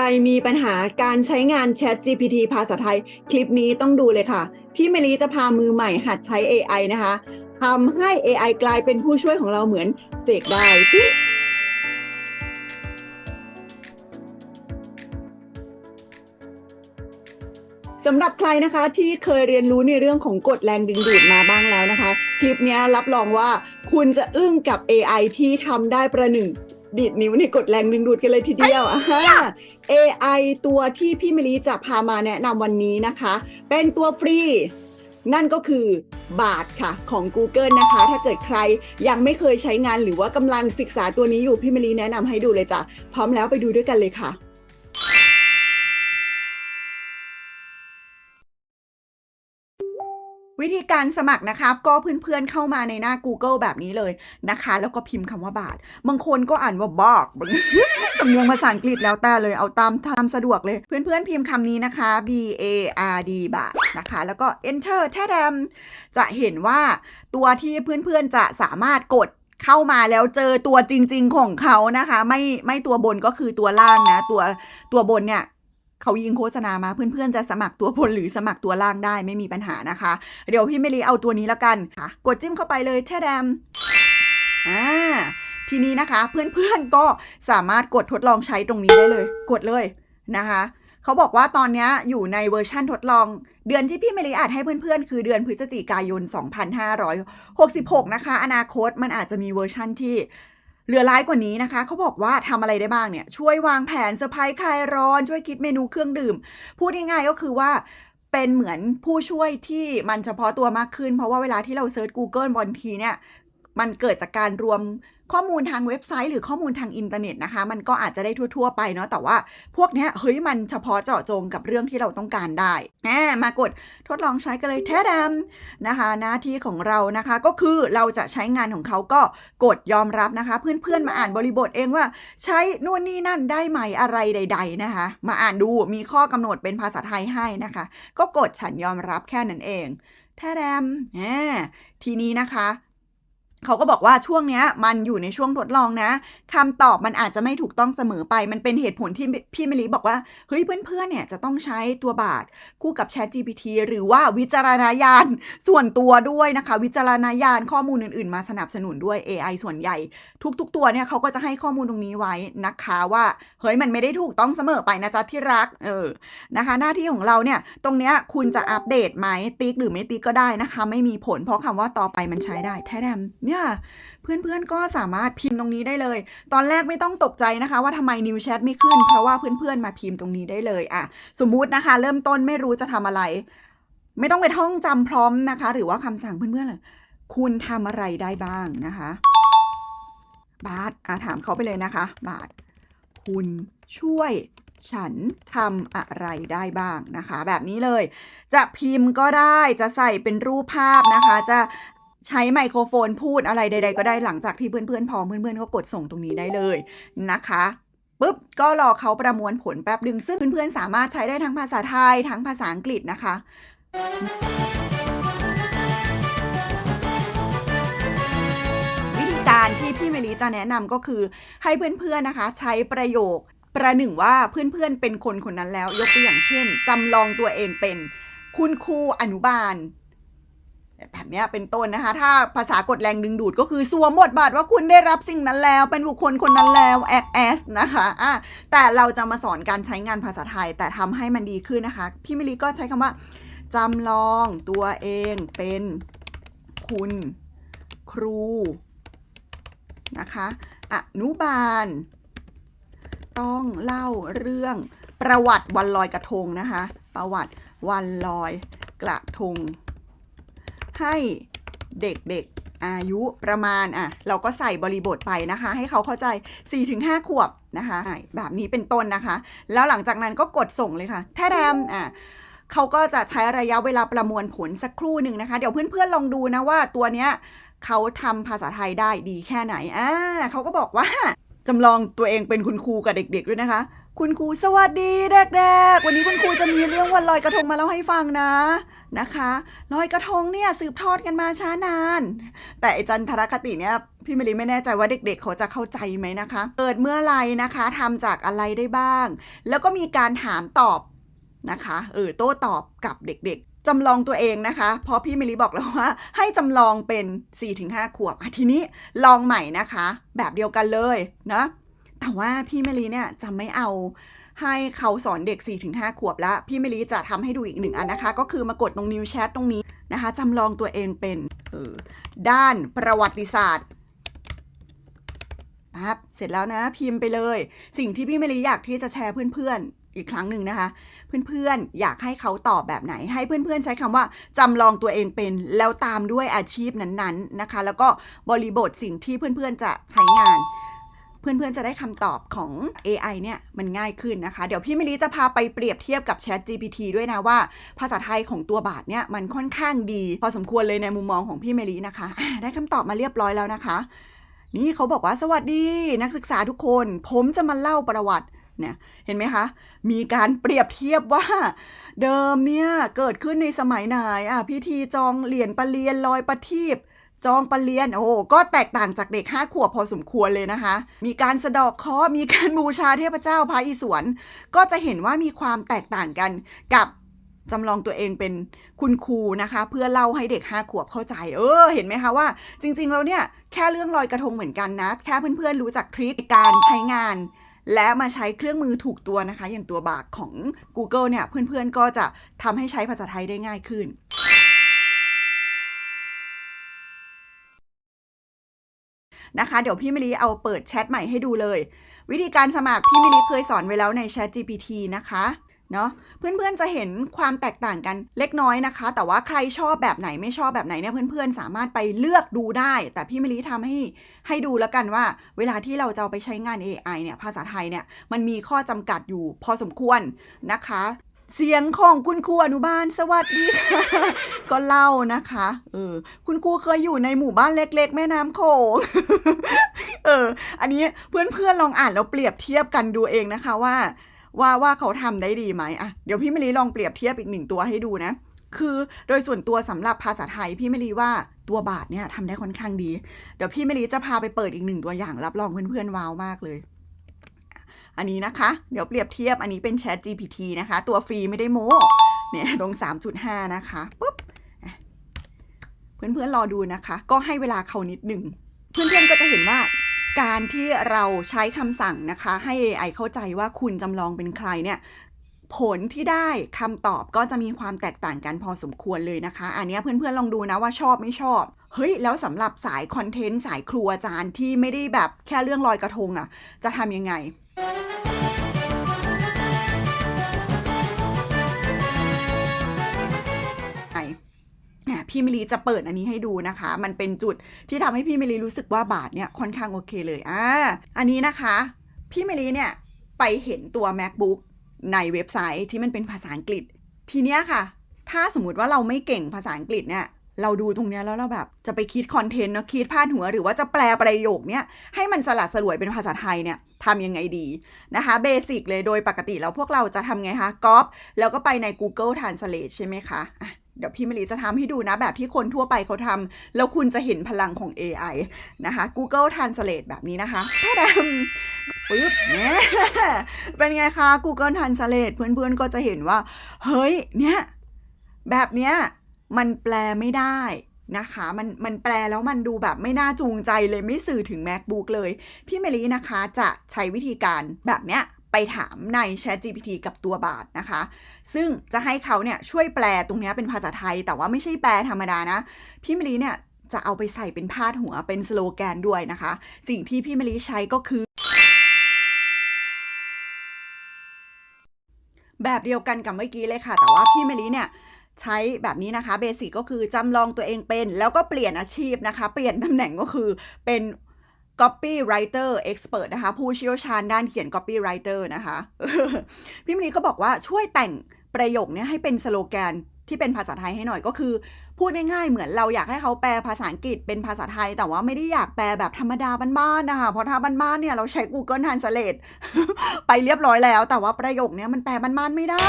รมีปัญหาการใช้งาน Chat GPT ภาษาไทย คลิปนี้ต้องดูเลยค่ะ พี่เมลีจะพามือใหม่หัดใช้ AI นะคะทำให้ AI กลายเป็นผู้ช่วยของเราเหมือนเสกได้ สำหรับใครนะคะที่เคยเรียนรู้ในเรื่องของกฎแรงดึงดูดมาบ้างแล้วนะคะ คลิปเนี้ยรับรองว่าคุณจะอึ้งกับ AI ที่ทำได้ประหนึ่งดีดนิ้วในกฎแรงดึงดูดกันเลยทีเดียวอ่า AI ตัวที่พี่มลีจะพามาแนะนำวันนี้นะคะ เป็นตัวฟรี นั่นก็คือบาทค่ะของ Google นะคะ ถ้าเกิดใครยังไม่เคยใช้งานหรือว่ากำลังศึกษาตัวนี้อยู่พี่มลีแนะนำให้ดูเลยจ้ะพร้อมแล้วไปดูด้วยกันเลยค่ะ วิธีการสมัครนะครับก็เพื่อนๆเข้ามาในหน้า Google แบบนี้เลยนะคะ แล้วก็พิมพ์คำว่าบาท บางคนก็อ่านว่าบอกสำเนียงภาษาอังกฤษแล้วแต่เลยเอาตามตามสะดวกเลย เพื่อนๆพิมพ์คำนี้นะคะ B A R D บาทนะคะ แล้วก็ enter แท้แดมจะเห็นว่าตัวที่เพื่อนๆจะสามารถกดเข้ามาแล้วเจอตัวจริง ๆ ของเขานะคะ ไม่ไม่ตัวบนก็คือตัวล่างนะ ตัวตัวบนเนี่ย เขายิงโฆษณามาเพื่อนๆจะสมัครตัวบนหรือสมัครตัวล่างได้ไม่มีปัญหานะคะ เดี๋ยวพี่เมลีเอาตัวนี้แล้วกันค่ะ กดจิ้มเข้าไปเลยแช่แดมอ่าทีนี้นะคะ เพื่อนๆก็สามารถกดทดลองใช้ตรงนี้ได้เลย กดเลยนะคะเขาบอกว่าตอนนี้อยู่ในเวอร์ชั่นทดลอง เดือนที่พี่เมลีอัดให้เพื่อนๆ คือเดือนพฤศจิกายน 2566 นะคะ อนาคตมันอาจจะมีเวอร์ชั่นที่ เหลือร้ายกว่านี้นะคะเขาบอกว่าทำอะไรได้บ้างเนี่ย ช่วยวางแผนเซอร์ไพรส์คลายร้อน ช่วยคิดเมนูเครื่องดื่ม พูดง่ายๆก็คือว่าเป็นเหมือนผู้ช่วยที่มันเฉพาะตัวมากขึ้น เพราะว่าเวลาที่เราเซิร์ช Google บางทีเนี่ย มันเกิดจากการรวม ข้อมูลทางเว็บไซต์หรือข้อมูลทางอินเทอร์เน็ตนะคะ มันก็อาจจะได้ทั่ว ๆ ไปเนาะแต่ว่าพวกเนี้ยเฮ้ยมันเฉพาะเจาะจงกับเรื่องที่เราต้องการได้แหมมากดทดลองใช้กันเลยแท้ดำนะคะ หน้าที่ของเรานะคะ ก็คือเราจะใช้งานของเขาก็กดยอมรับนะคะ เพื่อนๆมาอ่านบริบทเองว่า ใช้นู่นนี่นั่นได้ไหมอะไรใด ๆนะคะ มาอ่านดูมีข้อกำหนดเป็นภาษาไทยให้นะคะ ก็กดฉันยอมรับแค่นั้นเองแท้ดำแหมทีนี้นะคะ เขาก็บอกว่าช่วงเนี้ยมันอยู่ในช่วงทดลองนะคำตอบมันอาจจะไม่ถูกต้องเสมอไป มันเป็นเหตุผลที่พี่มลิบอกว่า เฮ้ยเพื่อนๆเนี่ยจะต้องใช้ตัวบาทคู่กับ Chat GPT หรือว่าวิจารณญาณส่วนตัวด้วยนะคะ วิจารณญาณข้อมูลอื่นๆ มาสนับสนุนด้วย AI ส่วนใหญ่ ทุก ๆ ตัวเนี่ยเขาก็จะให้ข้อมูลตรงนี้ไว้นะคะว่า เฮ้ยมันไม่ได้ถูกต้องเสมอไปนะจ๊ะที่รักเออนะคะ หน้าที่ของเราเนี่ยตรงเนี้ยคุณจะอัปเดตไหมติ๊กหรือไม่ติ๊กก็ได้นะคะ ไม่มีผลเพราะคำว่าต่อไปมันใช้ได้แท้แดมเนี่ยเพื่อนๆก็สามารถพิมพ์ตรงนี้ได้เลย ตอนแรกไม่ต้องตกใจนะคะ ว่าทำไม New Chat ไม่ขึ้น เพราะว่าเพื่อนๆมาพิมพ์ตรงนี้ได้เลยอะสมมุตินะคะ เริ่มต้นไม่รู้จะทำอะไร ไม่ต้องไปท่องจำพร้อมนะคะ หรือว่าคำสั่งเพื่อนๆเลยคุณทำอะไรได้บ้างนะคะ บาทอะถามเขาไปเลยนะคะ บาท คุณช่วยฉันทำอะไรได้บ้างนะคะ แบบนี้เลย จะพิมพ์ก็ได้จะใส่เป็นรูปภาพนะคะ จะ ใช้ไมโครโฟนพูดอะไรใด ๆ ก็ได้หลังจากที่เพื่อนๆพอเพื่อนๆก็กดส่งตรงนี้ได้เลยนะคะปุ๊บก็รอเขาประมวลผลแป๊บดึงซึ่งเพื่อนๆสามารถใช้ได้ทั้งภาษาไทยทั้งภาษาอังกฤษนะคะวิธีการที่พี่เมลีจะแนะนำก็คือให้เพื่อนๆนะคะ ใช้ประโยคประหนึ่งว่าเพื่อนๆเป็นคนคนนั้นแล้ว ยกตัวอย่างเช่นจำลองตัวเองเป็น คุณครูอนุบาล แบบนี้เป็นต้นนะคะ ถ้าภาษากดแรงดึงดูดก็คือสวมบทบาทว่าคุณได้รับสิ่งนั้นแล้ว เป็นบุคคลคนนั้นแล้ว act as นะคะอะแต่เราจะมาสอนการใช้งานภาษาไทย แต่ทำให้มันดีขึ้นนะคะ พี่มิลีก็ใช้คำว่าจำลองตัวเองเป็นคุณครูนะคะอนุบาล ต้องเล่าเรื่องประวัติวันลอยกระทงนะคะ ประวัติวันลอยกระทง ให้เด็กๆอายุประมาณอะเราก็ใส่บริบทไปนะคะ ให้เขาเข้าใจ 4-5 ขวบนะคะแบบนี้เป็นต้นนะคะ แล้วหลังจากนั้นก็กดส่งเลยค่ะ แท้แดมอะเขาก็จะใช้ระยะเวลาประมวลผลสักครู่หนึ่งนะคะ เดี๋ยวเพื่อนๆลองดูนะว่าตัวเนี้ยเขาทำภาษาไทยได้ดีแค่ไหนอ่าเขาก็บอกว่าจำลองตัวเองเป็นคุณครูกับเด็ก ๆ ด้วยนะคะ คุณครูสวัสดีเด็กๆวันนี้คุณครูจะมีเรื่องวันลอยกระทงมาเล่าให้ฟังนะ นะคะลอยกระทงเนี่ยสืบทอดกันมาช้านาน แต่ไอจันทรคติเนี่ยพี่มลิไม่แน่ใจว่าเด็กๆ เขาจะเข้าใจไหมนะคะ เกิดเมื่อไรนะคะทำจากอะไรได้บ้าง แล้วก็มีการถามตอบนะคะเออโต้ตอบกับเด็กๆจำลองตัวเองนะคะ เพราะพี่มะลิบอกแล้วว่า ให้จำลองเป็น 4-5 ขวบอะทีนี้ลองใหม่นะคะ แบบเดียวกันเลยนะแต่ว่าพี่เมลีเนี่ยจะไม่เอา ให้เขาสอนเด็ก 4-5 ขวบแล้ว พี่เมลีจะทำให้ดูอีกหนึ่งอันนะคะ ก็คือมากดตรงนิวแชทตรงนี้นะคะจำลองตัวเองเป็นออด้านประวัติศาสตร์ปั๊บเสร็จแล้วนะพิมพ์ไปเลย สิ่งที่พี่เมลีอยากที่จะแชร์เพื่อนๆ อีกครั้งหนึ่งนะคะ เพื่อนๆ อยากให้เขาตอบแบบไหน ให้เพื่อนๆ ใช้คำว่าจำลองตัวเองเป็น แล้วตามด้วยอาชีพนั้นๆนะคะ แล้วก็บริบทสิ่งที่เพื่อนๆ จะใช้งาน เพื่อนๆจะได้คำตอบของ AI เนี่ยมันง่ายขึ้นนะคะ เดี๋ยวพี่มิลีจะพาไปเปรียบเทียบกับ Chat GPT ด้วยนะว่า ภาษาไทยของตัวบาทเนี่ยมันค่อนข้างดี พอสมควรเลยในมุมมองของพี่มิลีนะคะ ได้คำตอบมาเรียบร้อยแล้วนะคะ นี่เขาบอกว่าสวัสดีนักศึกษาทุกคน ผมจะมาเล่าประวัติเนี่ยเห็นไหมคะ มีการเปรียบเทียบว่า เดิมเนี่ยเกิดขึ้นในสมัยไหนอะพิธีจองเหรียญประเรียนลอยประทีป จองปรเลียนโอ้โหก็แตกต่างจากเด็กห้าขวบพอสมควรเลยนะคะ มีการสะดอกเคราะห์มีการบูชาเทพเจ้าพระอิศวรก็จะเห็นว่ามีความแตกต่างกันกับจำลองตัวเองเป็นคุณครูนะคะ เพื่อเล่าให้เด็กห้าขวบเข้าใจ เออ เห็นไหมคะว่า จริงๆแล้วเนี่ยแค่เรื่องลอยกระทงเหมือนกันนะ แค่เพื่อนๆรู้จักทริคการใช้งาน และมาใช้เครื่องมือถูกตัวนะคะ อย่างตัวบากของ Google เนี่ยเพื่อนๆก็จะทำให้ใช้ภาษาไทยได้ง่ายขึ้น นะคะ เดี๋ยวพี่มิลีเอาเปิดแชทใหม่ให้ดูเลย วิธีการสมัครพี่มิลีเคยสอนไว้แล้วใน Chat GPT นะคะเนาะเพื่อนๆจะเห็นความแตกต่างกันเล็กน้อยนะคะ แต่ว่าใครชอบแบบไหนไม่ชอบแบบไหนเนี่ยเพื่อนๆ สามารถไปเลือกดูได้ แต่พี่มิลีทำให้ให้ดูแล้วกันว่า เวลาที่เราจะเอาไปใช้งาน AI เนี่ยภาษาไทยเนี่ยมันมีข้อจำกัดอยู่พอสมควรนะคะ เสียงของคุณครูอนุบาลสวัสดีค่ะ ก็เล่านะคะเออคุณครูเคยอยู่ในหมู่บ้านเล็ก ๆ แม่น้ำโขงเออ อันนี้เพื่อนๆลองอ่านแล้วเปรียบเทียบกันดูเองนะคะว่า ว่าว่าเขาทำได้ดีไหมอะเดี๋ยวพี่มลีลองเปรียบเทียบอีกหนึ่งตัวให้ดูนะคือโดยส่วนตัวสำหรับภาษาไทยพี่มลีว่าตัวบาทเนี่ยทำได้ค่อนข้างดี เดี๋ยวพี่มลีจะพาไปเปิดอีกหนึ่งตัวอย่างรับรองเพื่อนๆว้าวมากเลย อันนี้นะคะ เดี๋ยวเปรียบเทียบอันนี้เป็น Chat GPT นะคะ ตัวฟรีไม่ได้โม้เนี่ยตรง 3.5 นะคะปุ๊บอะเพื่อนๆรอดูนะคะ ก็ให้เวลาเขานิดหนึ่งเพื่อนๆก็จะเห็นว่าการที่เราใช้คำสั่งนะคะ ให้ AI เข้าใจว่าคุณจำลองเป็นใครเนี่ยผลที่ได้คำตอบก็จะมีความแตกต่างกันพอสมควรเลยนะคะ อันนี้เพื่อนๆลองดูนะว่าชอบไม่ชอบ เฮ้ย แล้วสำหรับสายคอนเทนต์สายครูอาจารย์ที่ไม่ได้แบบแค่เรื่องลอยกระทงอะ่ะ จะทำยังไง พี่มิลีจะเปิดอันนี้ให้ดูนะคะ มันเป็นจุดที่ทำให้พี่มิลีรู้สึกว่าบาทเนี่ยค่อนข้างโอเคเลยอ่าอันนี้นะคะ พี่มิลีเนี่ยไปเห็นตัว macbook ในเว็บไซต์ที่มันเป็นภาษาอังกฤษ ทีเนี้ยค่ะ ถ้าสมมติว่าเราไม่เก่งภาษาอังกฤษเนี่ยเราดูตรงเนี้ยแล้วเราแบบจะไปคิดคอนเทนต์เนาะคิดพาดหัว หรือว่าจะแปลประโยคเนี้ยให้มันสลัดสลวยเป็นภาษาไทยเนี่ยทำยังไงดีนะคะเบสิกเลยโดยปกติแล้วพวกเราจะทำไงคะก๊อปแล้วก็ไปใน Google Translate ใช่ไหมคะ เดี๋ยวพี่มลีจะทำให้ดูนะ แบบที่คนทั่วไปเขาทำแล้วคุณจะเห็นพลังของ AI นะคะ Google Translate แบบนี้นะคะแท้ดำปึ๊บเนี่ยเป็นไงคะ Google Translate เพื่อนๆก็จะเห็นว่า เฮ้ย เนี่ย แบบเนี้ยมันแปลไม่ได้นะคะมันมันแปลแล้วมันดูแบบไม่น่าจูงใจเลยไม่สื่อถึง MacBook เลย พี่เมลีนะคะจะใช้วิธีการแบบเนี้ย ไปถามใน Chat GPT กับตัวบาทนะคะ ซึ่งจะให้เขาเนี่ยช่วยแปลตรงนี้เป็นภาษาไทย แต่ว่าไม่ใช่แปลธรรมดานะ พี่เมลีเนี่ยจะเอาไปใส่เป็นพาดหัวเป็นสโลแกนด้วยนะคะ สิ่งที่พี่เมลีใช้ก็คือ แบบเดียวกันกับเมื่อกี้เลยค่ะ แต่ว่าพี่เมลีเนี่ยใช้แบบนี้นะคะเบสิกก็คือจำลองตัวเองเป็น แล้วก็เปลี่ยนอาชีพนะคะ เปลี่ยนตำแหน่งก็คือเป็น copywriter expert นะคะ ผู้เชี่ยวชาญด้านเขียน copywriter นะคะ พี่มณีก็บอกว่าช่วยแต่งประโยคนี้ให้เป็นสโลแกนที่เป็นภาษาไทยให้หน่อยก็คือ พูดง่ายๆเหมือนเราอยากให้เขาแปลภาษาอังกฤษเป็นภาษาไทย แต่ว่าไม่ได้อยากแปลแบบธรรมดาบ้านๆนะคะ เพราะถ้าบ้านๆเนี่ยเราใช้ Google Translate ไปเรียบร้อยแล้ว แต่ว่าประโยคเนี้ยมันแปลบ้านๆไม่ได้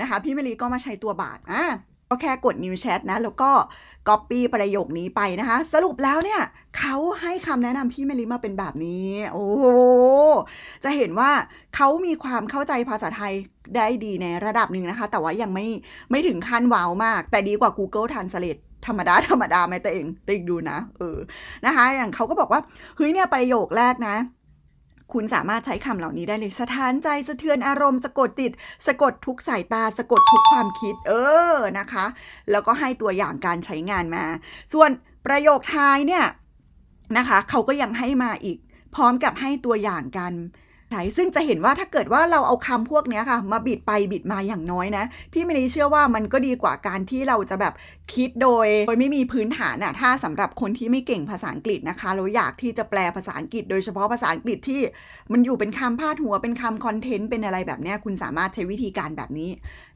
นะคะ พี่เมลีก็มาใช้ตัวบาทอะก็แค่กด New Chat นะ แล้วก็ Copy ประโยคนี้ไปนะคะ สรุปแล้วเนี่ยเขาให้คำแนะนำพี่เมลีมาเป็นแบบนี้ โอ้จะเห็นว่าเขามีความเข้าใจภาษาไทยได้ดีในระดับหนึ่งนะคะ แต่ว่ายังไม่ไม่ถึงขั้นว้าวมาก แต่ดีกว่า Google Translate ธรรมดา ธรรมดาไหมตัวเองติ๊กดูนะ เออ นะคะ อย่างเขาก็บอกว่า เฮ้ยเนี่ยประโยคแรกนะ คุณสามารถใช้คำเหล่านี้ได้เลยสถานใจสะเทือนอารมณ์ สะกดจิต สะกดทุกสายตา สะกดทุกความคิด เออนะคะ แล้วก็ให้ตัวอย่างการใช้งานมา ส่วนประโยคท้ายเนี่ยนะคะเขาก็ยังให้มาอีกพร้อมกับให้ตัวอย่างกัน ใช้ซึ่งจะเห็นว่าถ้าเกิดว่าเราเอาคำพวกนี้ค่ะ มาบิดไปบิดมาอย่างน้อยนะ พี่เมลีเชื่อว่ามันก็ดีกว่าการที่เราจะแบบคิดโดย โดยไม่มีพื้นฐานอะถ้าสำหรับคนที่ไม่เก่งภาษาอังกฤษนะคะเราอยากที่จะแปลภาษาอังกฤษ โดยเฉพาะภาษาอังกฤษที่ มันอยู่เป็นคำพาดหัวเป็นคำคอนเทนต์เป็นอะไรแบบเนี้ยคุณสามารถใช้วิธีการแบบนี้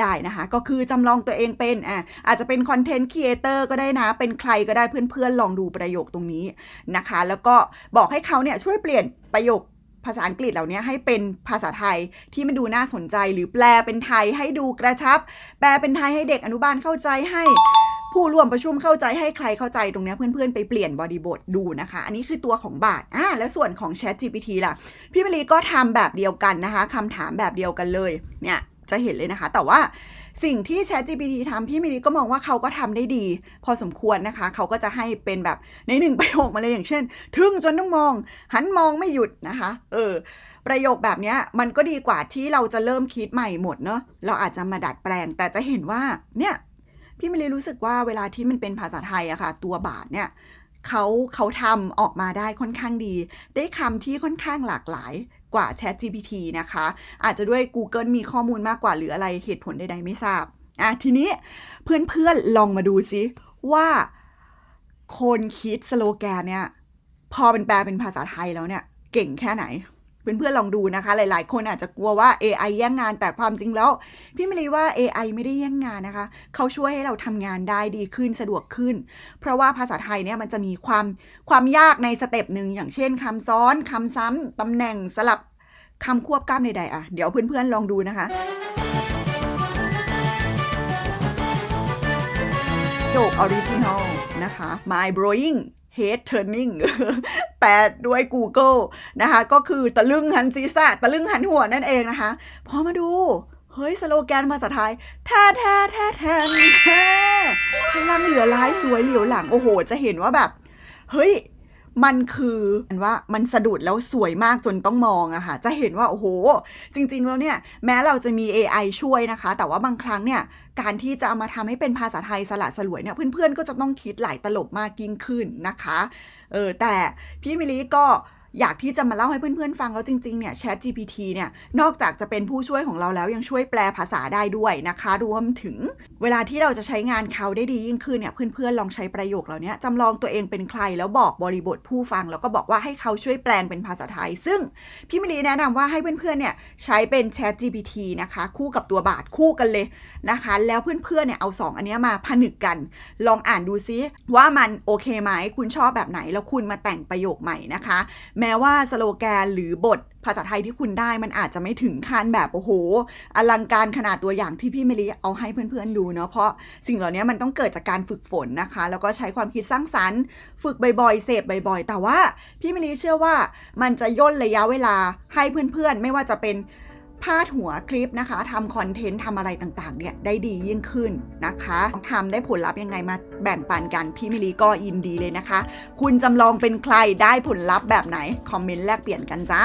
ได้นะคะ ก็คือจำลองตัวเองเป็นอะอาจจะเป็นคอนเทนต์ครีเอเตอร์ก็ได้นะ เป็นใครก็ได้เพื่อนๆลองดูประโยคตรงนี้นะคะ แล้วก็บอกให้เขาเนี่ยช่วยเปลี่ยนประโยค ภาษาอังกฤษเหล่านี้ให้เป็นภาษาไทยที่มันดูน่าสนใจ หรือแปลเป็นไทยให้ดูกระชับ แปลเป็นไทยให้เด็กอนุบาลเข้าใจให้ผู้ร่วมประชุมเข้าใจให้ใครเข้าใจตรงนี้เพื่อนๆ ไปเปลี่ยนบอดี้บทดูนะคะ อันนี้คือตัวของบาทอ่าและส่วนของ Chat GPT ล่ะ พี่มลีก็ทำแบบเดียวกันนะคะคำถามแบบเดียวกันเลยเนี่ย จะเห็นเลยนะคะ แต่ว่าสิ่งที่ Chat GPT ทำพี่มิลีก็มองว่าเขาก็ทำได้ดี พอสมควรนะคะ เขาก็จะให้เป็นแบบในหนึ่งประโยคมาเลยอย่างเช่น ทึ่งจนต้องมอง หันมองไม่หยุดนะคะ เออ ประโยคแบบนี้มันก็ดีกว่าที่เราจะเริ่มคิดใหม่หมดเนาะเราอาจจะมาดัดแปลง แต่จะเห็นว่าเนี่ยพี่มิลีรู้สึกว่าเวลาที่มันเป็นภาษาไทยอะค่ะ ตัวบาทเนี่ยเขาเขาทำออกมาได้ค่อนข้างดี ได้คำที่ค่อนข้างหลากหลาย กว่า Chat GPT นะคะ อาจจะด้วย Google มีข้อมูลมากกว่าหรืออะไรเหตุผลใดๆไม่ทราบอะทีนี้เพื่อนๆลองมาดูซิว่าคนคิดสโลแกนเนี่ย พอเป็นแปลเป็นภาษาไทยแล้วเนี่ย เก่งแค่ไหน เพื่อนๆลองดูนะคะ หลายๆ คนอาจจะกลัวว่า AI แย่งงานแต่ความจริงแล้ว พี่มลีว่า AI ไม่ได้แย่งงานนะคะ เขาช่วยให้เราทำงานได้ดีขึ้นสะดวกขึ้น เพราะว่าภาษาไทยเนี่ยมันจะมีความความยากในสเต็ปหนึ่งอย่างเช่นคำซ้อนคำซ้ำตำแหน่งสลับคำควบกล้ามใดๆอะเดี๋ยวเพื่อนๆลองดูนะคะโจกออริจินอลนะคะ My Blowing Head Turning แปลด้วย Google นะคะ ก็คือตะลึงหันศีรษะตะลึงหันหัวนั่นเองนะคะ พอมาดู เฮ้ย สโลแกนภาษาไทยแท้แท้แท้แท้แท้พลังเหลือร้ายสวยเหลียวหลัง โอ้โห จะเห็นว่าแบบ เฮ้ย มันคือันว่ามันสะดุดแล้วสวยมากจนต้องมองอะค่ะ จะเห็นว่าโอ้โห จริง ๆ แล้วเนี่ย แม้เราจะมี AI ช่วยนะคะ แต่ว่าบางครั้งเนี่ยการที่จะเอามาทำให้เป็นภาษาไทยสละสลวยเนี่ยเพื่อนๆก็จะต้องคิดหลายตลบมากยิ่งขึ้นนะคะ เออแต่พี่มิลีก็ อยากที่จะมาเล่าให้เพื่อนๆฟังแล้วจริงๆเนี่ย Chat GPT เนี่ยนอกจากจะเป็นผู้ช่วยของเราแล้วยังช่วยแปลภาษาได้ด้วยนะคะ รวมถึงเวลาที่เราจะใช้งานเขาได้ดียิ่งขึ้นเนี่ยเพื่อนๆลองใช้ประโยคเหล่านี้จำลองตัวเองเป็นใคร แล้วบอกบริบทผู้ฟัง แล้วก็บอกว่าให้เขาช่วยแปลงเป็นภาษาไทย ซึ่งพี่มิลีแนะนำว่าให้เพื่อนๆเนี่ยใช้เป็น Chat GPT นะคะ คู่กับตัวบาทคู่กันเลยนะคะ แล้วเพื่อนๆเนี่ยเอาสองอันนี้มาผนึกกัน ลองอ่านดูซิว่ามันโอเคไหมคุณชอบแบบไหนแล้วคุณมาแต่งประโยคใหม่นะคะแม้ว่าสโลแกนหรือบทภาษาไทยที่คุณได้มันอาจจะไม่ถึงขั้นแบบโอ้โห อลังการขนาดตัวอย่างที่พี่เมลีเอาให้เพื่อนๆดูเนาะเพราะสิ่งเหล่านี้มันต้องเกิดจากการฝึกฝนนะคะ แล้วก็ใช้ความคิดสร้างสรรค์ฝึกบ่อยๆเสพบ่อยๆ แต่ว่าพี่เมลีเชื่อว่ามันจะย่นระยะเวลาให้เพื่อนๆ ไม่ว่าจะเป็น พาดหัวคลิปนะคะทำคอนเทนต์ทำอะไรต่างๆเนี่ยได้ดียิ่งขึ้นนะคะทำได้ผลลัพธ์ยังไงมาแบ่งปันกัน พี่มิลีก็ยินดีเลยนะคะ คุณจำลองเป็นใครได้ผลลัพธ์แบบไหน คอมเมนต์แลกเปลี่ยนกันจ้า